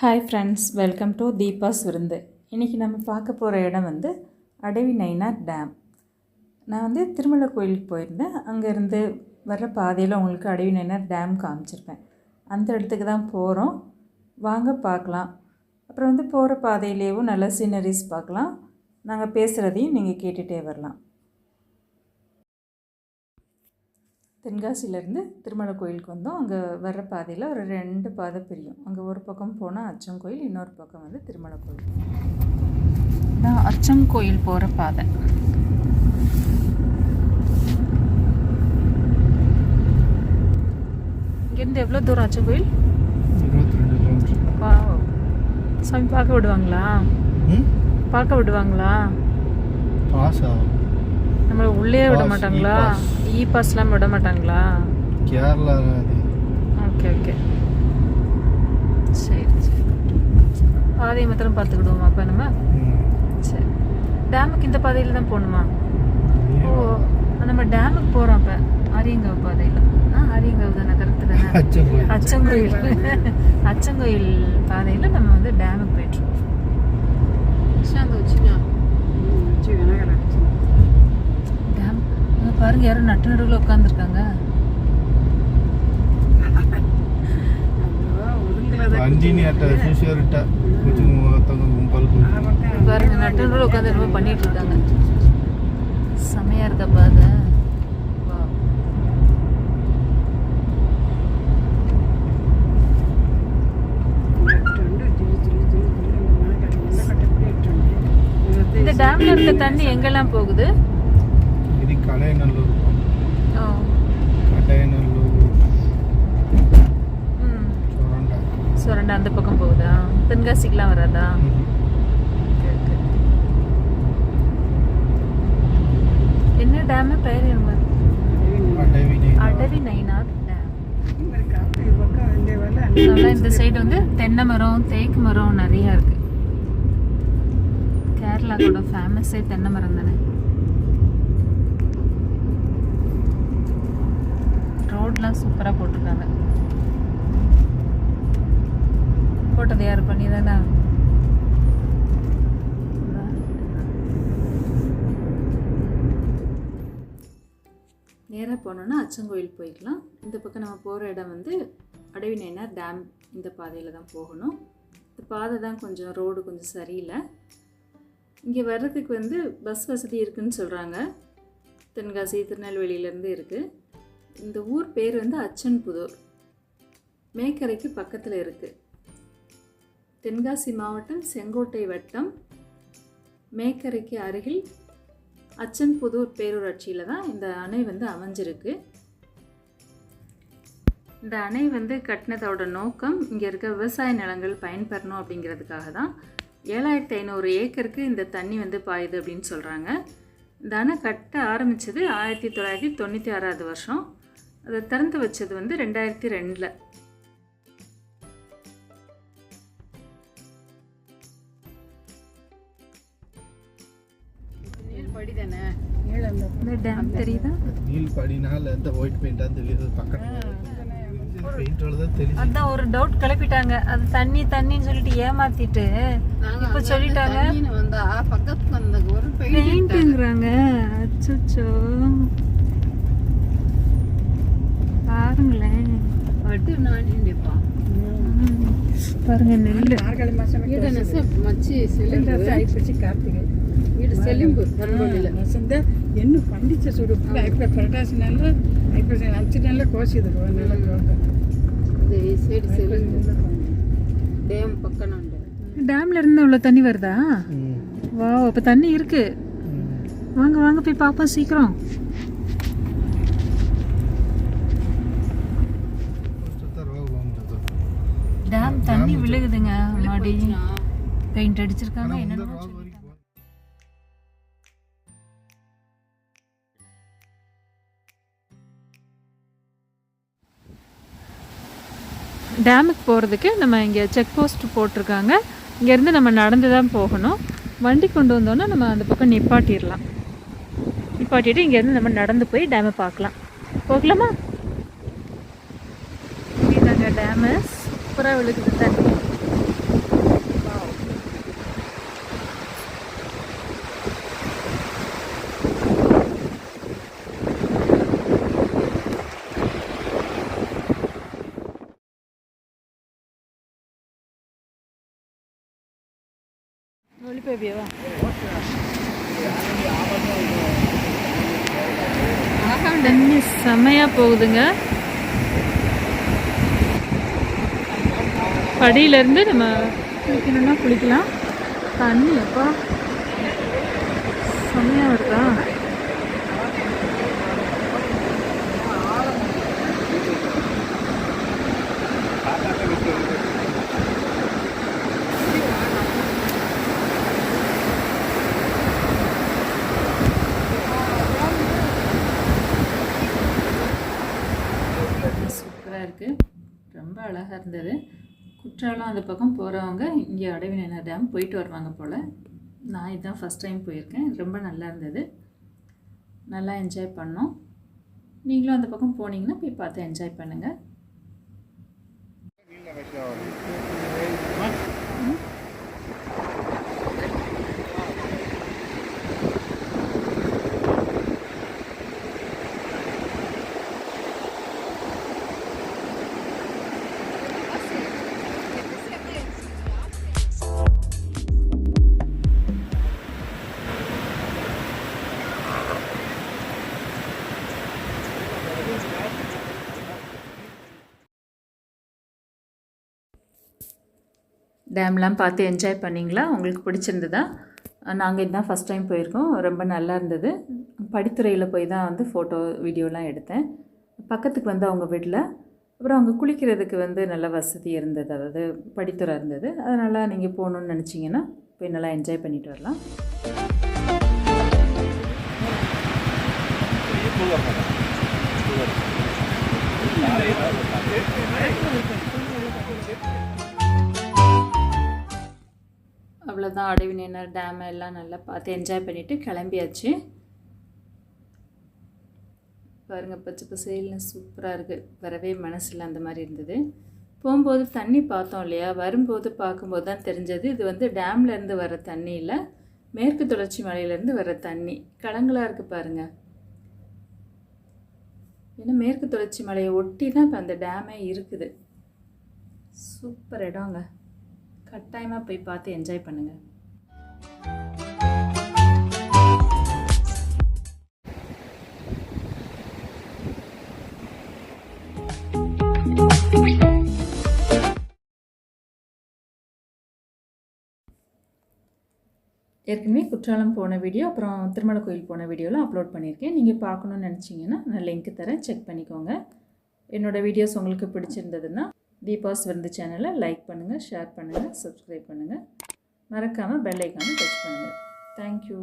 Hi friends welcome to Deepa's Virundhu. இன்றைக்கி நம்ம பார்க்க போகிற இடம் வந்து அடவி நைனார் டேம் நான் வந்து திருமலை கோயிலுக்கு போயிருந்தேன். அங்கேருந்து வர்ற பாதையில் உங்களுக்கு அடவி நைனார் டேம் காமிச்சிருப்பேன். அந்த இடத்துக்கு தான் போகிறோம் வாங்க பார்க்கலாம். அப்புறம் வந்து போகிற பாதையிலேயும் நல்ல சீனரிஸ் பார்க்கலாம். நாங்கள் பேசுகிறதையும் நீங்கள் கேட்டுகிட்டே வரலாம். தென்காசியிலேருந்து திருமலை கோயிலுக்கு வந்தோம். அங்கே வர்ற பாதையில் ஒரு ரெண்டு பாதை பிரியும். அங்கே ஒரு பக்கம் போனால் அச்சம் கோயில் இன்னொரு பக்கம் வந்து திருமலை கோயில். நான் அச்சம் கோயில் போகிற பாதை. இங்கேருந்து எவ்வளோ தூரம் அச்சம் கோயில்? சாமி பார்க்க விடுவாங்களா? ம்? பார்க்க விடுவாங்களா? நம்மளை உள்ளே விட மாட்டாங்களா. இ பாஸ்லாம் விட மாட்டாங்களா? கேரளா அது. Okay okay. சரி சரி. பாதையை மாத்திரம் பார்த்துக்கிடுவோமா அப்போ நம்ம. சரி. டேமுக்கு இந்த பாதையில் தான் போகணுமா? ஓ நம்ம டேமுக்கு போகிறோம் அப்போ. ஆரியங்காவ் பாதையில். ஆ ஆரியங்காவ் தானே கரெக்டு தானே. அச்சங்கோயில் அச்சங்கோயில் பாதையில் நம்ம வந்து டேமுக்கு போயிட்டுருக்கோம் அங்கே பாருங்க யாரும் நட்டு நடுவில் உட்காந்துருக்காங்க பாருங்க நட்டு நடுவில் உட்காந்து ரொம்ப பண்ணிட்டு இருக்காங்க செமையா இருக்க பாருங்க. இந்த டேம்ல இருக்க தண்ணி எங்கெல்லாம் போகுது? கடையநல்லூர் கடையநல்லூர் சுரண்டா. அந்த பக்கம் போகுதா? தென்காசிக்கெலாம் வராதா? என்ன டேம்? பேர் என்ன? அடவி நைனார் அதனால இந்த சைடு வந்து தென்னை மரம் தேக்கு மரம் நிறையா இருக்குது கேரளா ஃபேமஸே தென்னை மரம் தானே? ரோட்லாம் சூப்பராக போட்டிருக்காங்க. போட்டது யார்? பண்ணி தானே நேராக போனோன்னா அச்சங்கோயில் போய்க்கலாம். இந்த பக்கம் நம்ம போகிற இடம் வந்து அடவினைனார் டேம் இந்த பாதையில் தான் போகணும். இந்த பாதை தான் கொஞ்சம் ரோடு கொஞ்சம் சரியில்லை. இங்கே வர்றதுக்கு வந்து பஸ் வசதி இருக்குன்னு சொல்கிறாங்க தென்காசி திருநெல்வேலியிலேருந்து இருக்குது இந்த ஊர் பேர் வந்து அச்சன்புதூர். மேக்கரைக்கு பக்கத்தில் இருக்குது தென்காசி மாவட்டம் செங்கோட்டை வட்டம். மேக்கரைக்கு அருகில் அச்சன்புதூர் பேரூராட்சியில் தான் இந்த அணை வந்து அமைஞ்சிருக்கு. இந்த அணை வந்து கட்டினதோட நோக்கம் இங்கே இருக்க விவசாய நிலங்கள் பயன்பெறணும் அப்படிங்கிறதுக்காக தான். ஏழாயிரத்தி ஐநூறு ஏக்கருக்கு இந்த தண்ணி வந்து பாயுது அப்படின்னு சொல்கிறாங்க இந்த அணை கட்ட ஆரம்பித்தது ஆயிரத்தி தொள்ளாயிரத்தி தொண்ணூற்றி ஆறாவது வருஷம். அதை திறந்து வச்சது வந்து ரெண்டாயிரத்தி ரெண்டில். ಡ್ಯಾಮ್ அதான். ஒரு டவுட் கிளப்பிட்டாங்க. அது தண்ணி தண்ணின்னு சொல்லிட்டு ஏமாத்திட்டு இப்ப சொல்லிட்டாங்க. பெயிண்ட்ங்கிறாங்க அச்சோ பாருங்க நெல் மார்கழி மாசம் மச்சி சிலிண்டர் ஆயிப்போச்சு கார்த்திகை. வீடு செலும்பு பரவாயில்ல வசந்த என்ன பண்டிச்ச சுடுப்பு ஐப்ப பரட்டாசி நல்ல ஐப்ப அஞ்சு நல்ல கோசிது நல்ல இது சைடு செல்லிம்பு டேம் பக்கம் உண்டு. டேம்ல இருந்து உள்ள தண்ணி வருதா? வா அப்போ தண்ணி இருக்கு. வாங்க வாங்க போய் பார்ப்போம் சீக்கிரம். தண்ணி விழுகுதுங்க. மாடி பெயிண்ட் அடிச்சிருக்காங்க. என்னென்ன டேமுக்கு போகிறதுக்கு நம்ம இங்கே செக் போஸ்ட் போட்டிருக்காங்க. இங்கேருந்து நம்ம நடந்து தான் போகணும். வண்டி கொண்டு வந்தோன்னா நம்ம அந்த பக்கம் நிப்பாட்டிடலாம். நிப்பாட்டிட்டு இங்கேருந்து நம்ம நடந்து போய் டேமை பார்க்கலாம். போகலாமா? இதாங்க டேமு சூப்பராக விழுகுது தண்ணி ஒளிப்பேவியவா தண்ணி செமையாக போகுதுங்க. படியிலேருந்து நம்ம குளிக்கணும்னா குளிக்கலாம். தண்ணி எப்பா? செமையாக வருதா? சூப்பராக இருக்குது ரொம்ப அழகாக இருந்தது. குற்றாலம் அந்த பக்கம் போகிறவங்க இங்கே அடவிநேனா டேம் போயிட்டு வருவாங்க போல். நான் இதுதான் ஃபஸ்ட் டைம் போயிருக்கேன். ரொம்ப நல்லா இருந்தது. நல்லா என்ஜாய் பண்ணோம். நீங்களும் அந்த பக்கம் போனீங்கன்னா போய் பார்த்து என்ஜாய் பண்ணுங்கள் டேம்லாம் பார்த்து என்ஜாய் பண்ணிங்களா? உங்களுக்கு பிடிச்சிருந்ததா? நாங்கள் இதுதான் ஃபஸ்ட் டைம் போயிருக்கோம். ரொம்ப நல்லா இருந்தது. படித்துறையில் போய் தான் வந்து ஃபோட்டோ வீடியோலாம் எடுத்தேன். பக்கத்துக்கு வந்து அவங்க வீட்டில் அப்புறம் அவங்க குளிக்கிறதுக்கு வந்து நல்ல வசதி இருந்தது. அதாவது படித்துறை இருந்தது. அதனால் நீங்கள் போகணுன்னு நினச்சிங்கன்னா போய் நல்லா என்ஜாய் பண்ணிட்டு வரலாம். அவ்வளோதான் அடைவினர் டேம் எல்லாம் நல்லா பார்த்து என்ஜாய் பண்ணிவிட்டு கிளம்பியாச்சு. பாருங்கள் பச்சை பசேல்னு சூப்பராக இருக்குது வரவே மனசில் அந்த மாதிரி இருந்தது. போகும்போது தண்ணி பார்த்தோம் இல்லையா? வரும்போது பார்க்கும்போது தான் தெரிஞ்சது இது வந்து டேம்லேருந்து வர தண்ணி இல்லை மேற்கு தொடர்ச்சி மலையிலேருந்து வர தண்ணி. கலங்களாக இருக்குது பாருங்கள் ஏன்னா மேற்கு தொடர்ச்சி மலையை ஒட்டி தான் இப்போ அந்த டேமே இருக்குது. சூப்பர் இடங்க. கட்டாயமாக போய் பார்த்து என்ஜாய் பண்ணுங்கள் ஏற்கனவே குற்றாலம் போன வீடியோ அப்புறம் திருமலை கோயில் போன வீடியோலாம் அப்லோட் பண்ணியிருக்கேன். நீங்கள் பார்க்கணுன்னு நினச்சிங்கன்னா நான் லிங்க் தரேன். செக் பண்ணிக்கோங்க. என்னோடய வீடியோஸ் உங்களுக்கு பிடிச்சிருந்ததுன்னா தீபாஸ் விருந்து சேனலை லைக் பண்ணுங்கள் ஷேர் பண்ணுங்கள் சப்ஸ்கிரைப் பண்ணுங்கள் மறக்காமல் பெல் ஐக்கானை டச் பண்ணுங்கள் தேங்க்யூ